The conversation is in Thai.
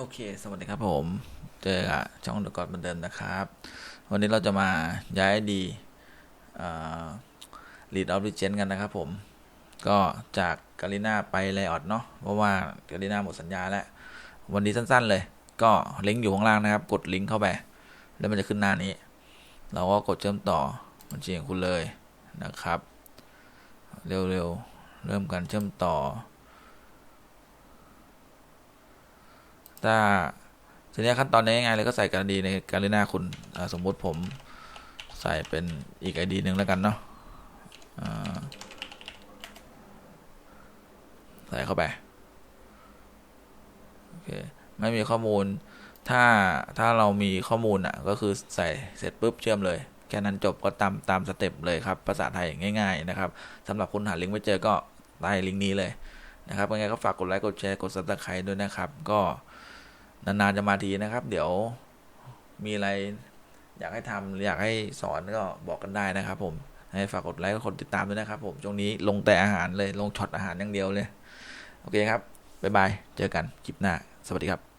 โอเค สวัสดีครับผม เจอกับช่องเดอะกอดเหมือนเดิมนะครับ วันนี้เราจะมาย้ายดีลีดออฟดิเจนกันนะครับผม ก็จากกาลิน่าไปไลออดเนาะ เพราะว่ากาลิน่าหมดสัญญาแล้ว วันนี้สั้นๆเลย ก็ลิงก์อยู่ข้างล่างนะครับ กดลิงก์เข้าไป แล้วมันจะขึ้นหน้านี้ เราก็กดเชื่อมต่อบัญชีของคุณเลยนะครับ เร็วๆ เริ่มการเชื่อมต่อ ถ้าทีนี้ขั้นตอนนี้ง่ายเลยก็ใส่การดีในการลีนาคุณสมมุติผมใส่เป็นอีกไอดีหนึ่งแล้วกันเนาะใส่เข้าไปโอเคไม่มีข้อมูลถ้าถ้าเรามีข้อมูลอะก็คือใส่เสร็จปุ๊บเชื่อมเลย แค่นั้นจบก็ตามตามสเต็ปเลยครับ ภาษาไทยง่าย ๆ นะครับสำหรับคุณหาลิงก์ไม่เจอก็ใต้ลิงก์นี้เลยนะครับยังไงก็ฝากกดไลค์กดแชร์กดซับสไครต์ด้วยนะครับ ก็ นานๆจะมาทีนะครับ เดี๋ยวมีอะไรอยากให้ทำหรืออยากให้สอนก็บอกกันได้นะครับผมให้ฝากกดไลค์กดติดตามด้วยนะครับผมช่วงนี้ลงแต่อาหารเลยลงช็อตอาหารอย่างเดียวเลย โอเคครับ บ๊ายบาย เจอกันคลิปหน้า สวัสดีครับ